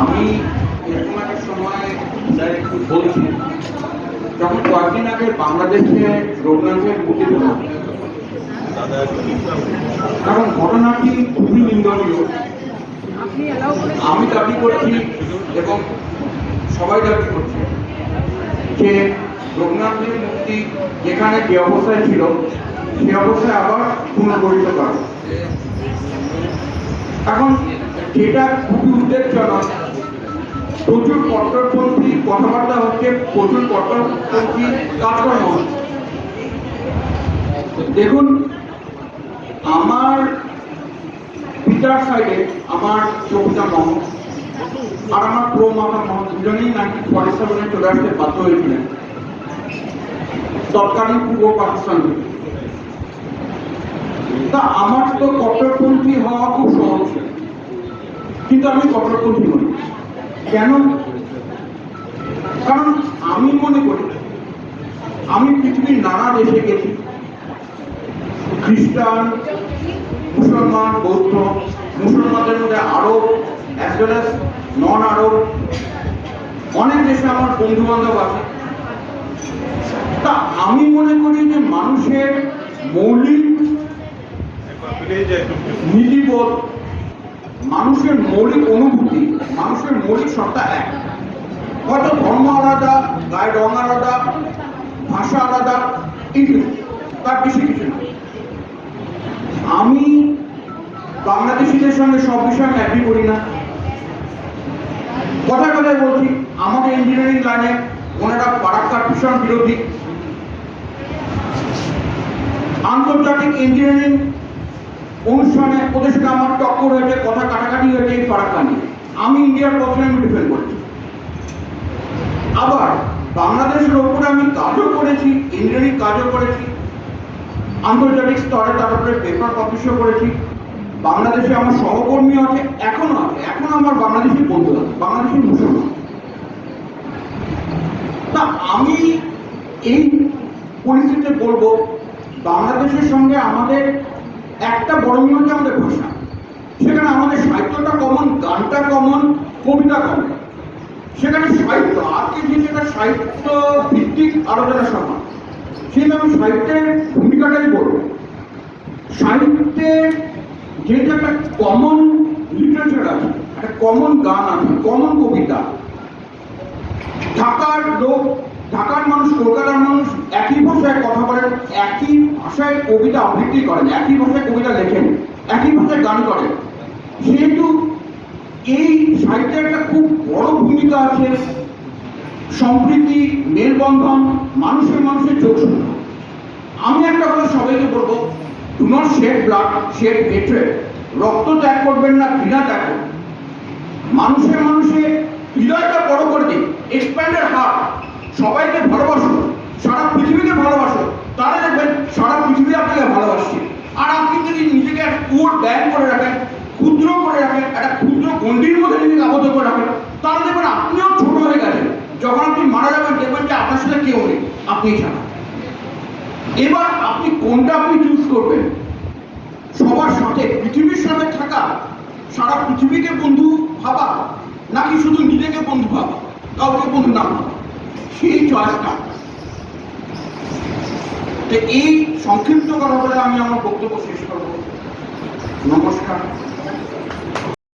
আমি এরকম একটা সময় স্যার একটু বলছি, যখন কয়েকদিন আগে বাংলাদেশে রঘুনাথের তোলা কারণ ঘটনাটি খুবই নিন্দনীয়। আমি দাবি করছি এবং সবাই দাবি করছে যে রঘুনাথের মূর্তি যেখানে যে অবস্থায় ছিল, সে অবস্থায় আবার পুনর্গঠিত করা। এখন যেটা খুবই উদ্বেগজনক। প্রচুর কট্টরপন্থী কথাবার্তা হচ্ছে, প্রচুর কট্টরপন্থী কাজকর্ম হচ্ছে। দেখুন, আমার পিতার সাইডে আমার চৌকিদা মোহাম্মদ আর আমার প্রো মামা মোহাম্মদ দুজনেই নাকি সেভেনে চলে আসতে বাধ্য হয়েছিলেন। তৎকালীন পূর্ব পাকিস্তান তা আমার তো কট্টরপন্থী হওয়া খুব সহজ। কিন্তু আমি কট্টরপন্থী নই। কেন? কারণ আমি মনে করি, আমি পৃথিবীর নানা দেশে গেছি। খ্রিস্টান, মুসলমান, বৌদ্ধ, মুসলমানদের মধ্যে Arab as well as non Arab অনেক দেশে আমার বন্ধু বান্ধব আছে। তা আমি মনে করি যে মানুষের মৌলিক নীতিবোধ মানুষের মৌলিক অনুভূতি, মানুষের মৌলিক সত্তা এক। হয়তো ধর্ম আলাদা, গায়ের রং আলাদা, ভাষা আলাদা এইটুকু তার বেশি কিছু না। আমি বাংলাদেশিদের সঙ্গে সব বিষয়ে অ্যাগ্রি করি না। কথায় কথায় বলছি, আমাদের ইঞ্জিনিয়ারিং লাইনে ওনারা ফারাক্কার ভীষণ বিরোধী। আন্তর্জাতিক ইঞ্জিনিয়ারিং অনুষ্ঠানে ওদের সাথে আমার টক্কর হয়েছে কথা কাটাকাটি হয়েছে এই ফারাক্কা নিয়ে আমি ইন্ডিয়ার পক্ষে আমি ডিফেন্ড করছি? আবার বাংলাদেশের ওপরে আমি কাজও করেছি ইঞ্জিনিয়ারিং কাজও করেছি, আন্তর্জাতিক স্তরে তার উপরে পেপার পাবলিশও করেছি। বাংলাদেশে আমার সহকর্মী আছে, এখনও আছে, এখনও আমার বাংলাদেশি বন্ধু আছে, বাংলাদেশি মুসলমান তা আমি এই পরিস্থিতিতে বলব, বাংলাদেশের সঙ্গে আমাদের একটা বড় মিল হচ্ছে আমাদের ভাষা। সেখানে আমাদের সাহিত্যটা কমন গানটা কমন কবিতা কমন সেখানে সাহিত্য আজকে যে যেটা সাহিত্য ভিত্তিক আলোচনা সভা সেটা আমি সাহিত্যের ভূমিকাটাই বলব সাহিত্যের যেটা একটা কমন লিটারেচার আছে, একটা কমন গান আছে কমন কবিতা, ঢাকার লোক, ঢাকার মানুষ, কলকাতার মানুষ একই ভাষায় কথা বলেন, একই ভাষায় কবিতা আবৃত্তি করেন, একই ভাষায় কবিতা লেখেন, একই ভাষায় গান করেন। সাহিত্যের একটা খুব বড় ভূমিকা আছে সম্প্রীতি, মেলবন্ধন, মানুষের মানুষের যোগসূত্র আমি একটা কথা সবাইকে বলব do not shed blood shed hatred রক্ত ত্যাগ করবেন না, ঘৃণা ত্যাগ করবেন মানুষের মানুষে হৃদয়টা বড় করে দিন এক্সপ্যান্ডেড হার্ট সবাইকে ভালোবাসো সারা পৃথিবীকে ভালোবাসো তারা দেখবেন সারা পৃথিবী আপনাকে ভালোবাসছে। আর আপনি যদি নিজেকে একটা কুয়োর ব্যাগ করে রাখেন, ক্ষুদ্র করে রাখেন, একটা ক্ষুদ্র গণ্ডির মধ্যে নিজেকে আবদ্ধ করে রাখেন তাহলে দেখবেন আপনিও ছোট হয়ে গেছেন যখন আপনি মারা যাবেন দেখবেন যে আপনার সাথে কেউ নেই আপনি ছাড়া এবার আপনি কোনটা আপনি চুজ করবেন? সবার সাথে, পৃথিবীর সাথে থাকা, সারা পৃথিবীকে বন্ধু ভাবা, নাকি শুধু নিজেকে বন্ধু ভাবা, কাউকে বন্ধু না সেই চয়েসটা এই সংক্ষিপ্ত কথা বলে আমি আমার বক্তব্য শেষ করব। নমস্কার।